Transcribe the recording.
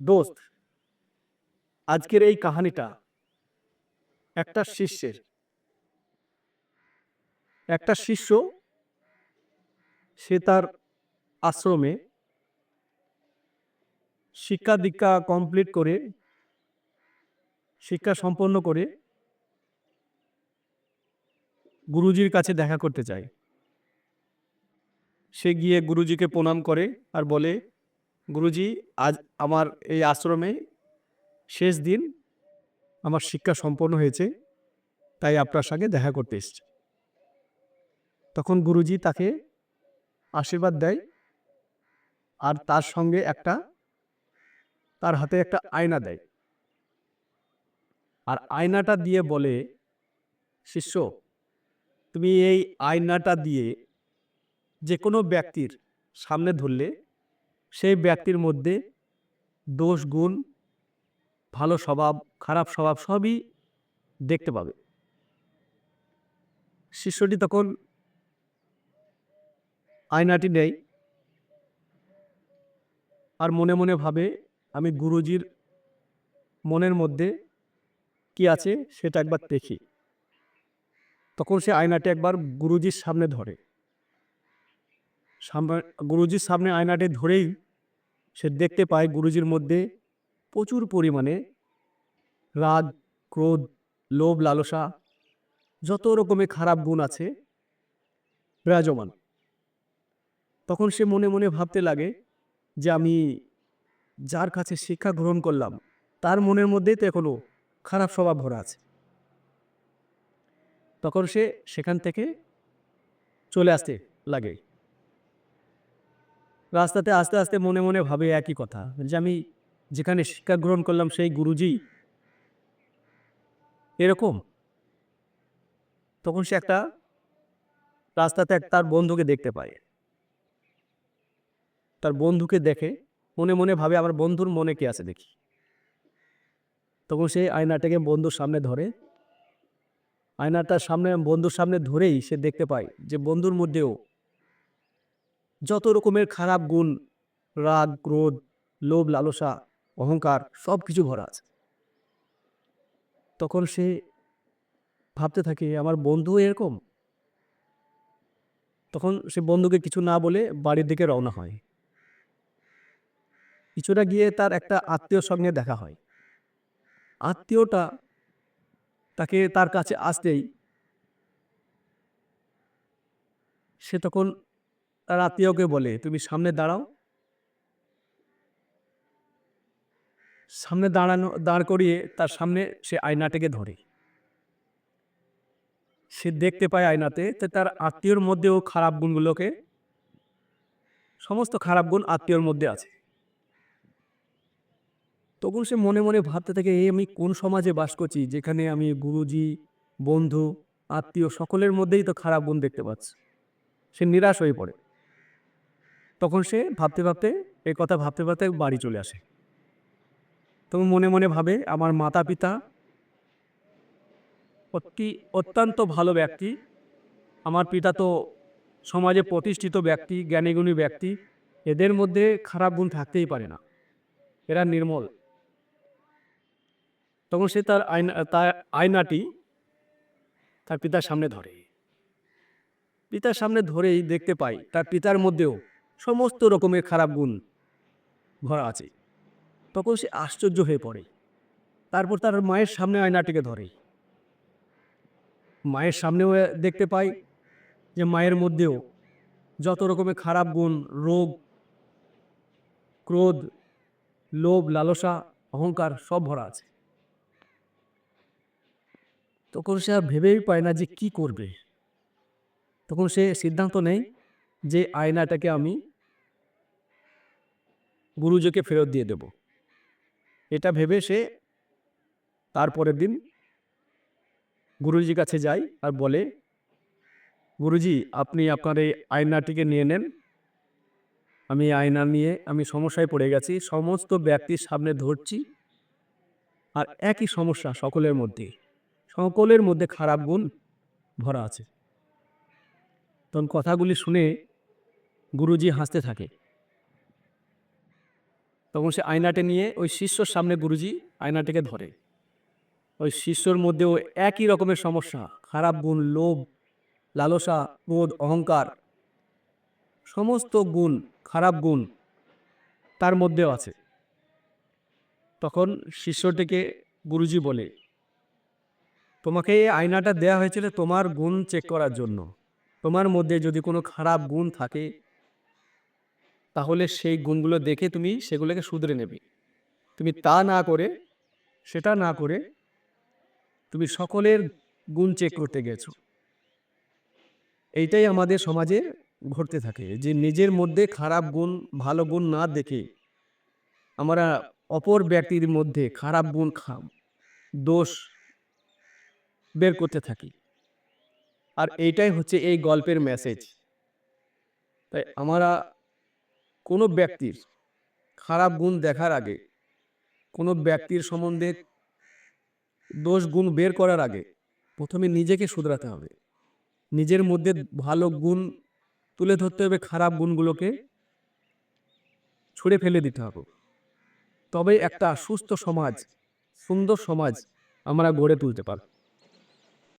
দোস্ত আজকের এই কাহানিটা একটা শিষ্যের। একটা শিষ্য সে তার আশ্রমে শিক্ষা দীক্ষা কমপ্লিট করে শিক্ষা সম্পন্ন করে গুরুজির কাছে দেখা করতে চায় সে গিয়ে গুরুজিকে প্রণাম করে আর বলে গুরুজি, আজ আমার এই আশ্রমে শেষ দিন আমার শিক্ষা সম্পন্ন হয়েছে, তাই আপনার সঙ্গে দেখা করতে এসছে। তখন গুরুজি তাকে আশীর্বাদ দেয় আর তার সঙ্গে একটা, তার হাতে একটা আয়না দেয়। আর আয়নাটা দিয়ে বলে, শিষ্য, তুমি এই আয়নাটা দিয়ে যে কোনো ব্যক্তির সামনে ধরলে সেই ব্যক্তির মধ্যে দোষ, গুণ, ভালো স্বভাব, খারাপ স্বভাব সবই দেখতে পাবে। শিষ্যটি তখন আয়নাটি নেই আর মনে মনে ভাবে, আমি গুরুজির মনের মধ্যে কি আছে সেটা একবার দেখি। তখন সে আয়নাটি একবার গুরুজির সামনে ধরে। গুরুজির সামনে আয়নাটি ধরেই সে দেখতে পায় গুরুজির মধ্যে প্রচুর পরিমাণে রাগ, ক্রোধ, লোভ, লালসা, যত রকমের খারাপ গুণ আছে বিরাজমান। তখন সে মনে মনে ভাবতে লাগে যে আমি যার কাছে শিক্ষা গ্রহণ করলাম, তার মনের মধ্যেই তো এখনও খারাপ স্বভাব ভরা আছে। তখন সে সেখান থেকে চলে আসতে লাগে। রাস্তাতে আস্তে আস্তে মনে মনে ভাবে একই কথা, যে আমি যেখানে শিক্ষা গ্রহণ করলাম সেই গুরুজি এরকম। তখন সে একটা রাস্তাতে তার বন্ধুকে দেখতে পায়। তার বন্ধুকে দেখে মনে মনে ভাবে আমার বন্ধুর মনে কি আছে দেখি। তখন সে আয়নাটাকে বন্ধুর সামনে ধরে। আয়নাটার সামনে বন্ধুর সামনে ধরেই সে দেখতে পায় যে বন্ধুর মধ্যেও যত রকমের খারাপ গুণ, রাগ, ক্রোধ, লোভ, লালসা, অহংকার, সব কিছু ভরা আছে। তখন সে ভাবতে থাকে, আমার বন্ধু এরকম? তখন সে বন্ধুকে কিছু না বলে বাড়ির দিকে রওনা হয়। কিছুটা গিয়ে তার একটা আত্মীয়র সঙ্গে দেখা হয়। আত্মীয়টা তাকে তার কাছে আসতেই সে তখন তার আত্মীয়কে বলে, তুমি সামনে দাঁড়াও। সামনে দাঁড়ানো, দাঁড় করিয়ে তার সামনে সে আয়নাটাকে ধরে। সে দেখতে পায় আয়নাতে যে তার আত্মীয়র মধ্যেও খারাপ গুণগুলোকে, সমস্ত খারাপ গুণ আত্মীয়র মধ্যে আছে। তখন সে মনে মনে ভাবতে থাকে এই আমি কোন সমাজে বাস করছি যেখানে আমি গুরুজি, বন্ধু, আত্মীয় সকলের মধ্যেই তো খারাপ গুণ দেখতে পাচ্ছি? সে নিরাশ হয়ে পড়ে। তখন সে ভাবতে ভাবতে, এই কথা ভাবতে ভাবতে বাড়ি চলে আসে। তখন মনে মনে ভাবে, আমার মাতা পিতা অতি অত্যন্ত ভালো ব্যক্তি। আমার পিতা তো সমাজে প্রতিষ্ঠিত ব্যক্তি, জ্ঞানীগুণী ব্যক্তি। এদের মধ্যে খারাপ গুণ থাকতেই পারে না। এরা নির্মল। তখন সে তার আয়না, তার আয়নাটি তার পিতার সামনে ধরে। পিতার সামনে ধরেই দেখতে পাই, তার পিতার মধ্যেও সমস্ত রকমের খারাপ গুণ ভরা আছে। তখন সে আশ্চর্য হয়ে পড়ে। তারপর তার মায়ের সামনে আয়নাটিকে ধরে। মায়ের সামনেও দেখতে পাই যে মায়ের মধ্যেও যত রকমের খারাপ গুণ, রোগ, ক্রোধ, লোভ, লালসা, অহংকার সব ভরা আছে। তখন সে আর ভেবেই পায় না যে কি করবে। তখন সে সিদ্ধান্ত নেয় যে আয়নাটাকে আমি গুরুজকে ফেরত দিয়ে দেব। এটা ভেবে সে তারপরের দিন গুরুজির কাছে যায় আর বলে, গুরুজি, আপনি আপনার এই আয়নাটিকে নিয়ে নেন। আমি আয়না নিয়ে আমি সমস্যায় পড়ে গেছি, সমস্ত ব্যক্তির সামনে ধরছি আর একই সমস্যা সকলের মধ্যে সকলের মধ্যে খারাপ গুণ ভরা আছে। তখন কথাগুলি শুনে গুরুজি হাসতে থাকে। তখন সে আয়নাটা নিয়ে ওই শিষ্যর সামনে গুরুজি আয়নাটাকে ধরে। ওই শিষ্যর মধ্যেও একই রকমের সমস্যা, খারাপ গুণ, লোভ, লালসা, ক্রোধ, অহংকার, সমস্ত গুণ, খারাপ গুণ তার মধ্যেও আছে। তখন শিষ্যটিকে গুরুজি বলে, তোমাকে এই আয়নাটা দেয়া হয়েছিল তোমার গুণ চেক করার জন্য। তোমার মধ্যে যদি কোনো খারাপ গুণ থাকে তাহলে সেই গুণগুলো দেখে তুমি সেগুলোকে শুধরে নেবে। তুমি তা না করে, সেটা না করে তুমি সকলের গুণ চেক করতে গেছো। এইটাই আমাদের সমাজে ঘটতে থাকে যে নিজের মধ্যে খারাপ গুণ, ভালো গুণ না দেখে আমরা অপর ব্যক্তির মধ্যে খারাপ গুণ খাম দোষ বের করতে থাকি। আর এইটাই হচ্ছে এই গল্পের মেসেজ তাই আমরা কোনো ব্যক্তির খারাপ গুণ দেখার আগে, কোনো ব্যক্তির সম্বন্ধে দোষ গুণ বের করার আগে প্রথমে নিজেকে শুধরাতে হবে। নিজের মধ্যে ভালো গুণ তুলে ধরতে হবে, খারাপ গুণগুলোকে ছুঁড়ে ফেলে দিতে হবে। তবে একটা সুস্থ সমাজ, সুন্দর সমাজ আমরা গড়ে তুলতে পারব।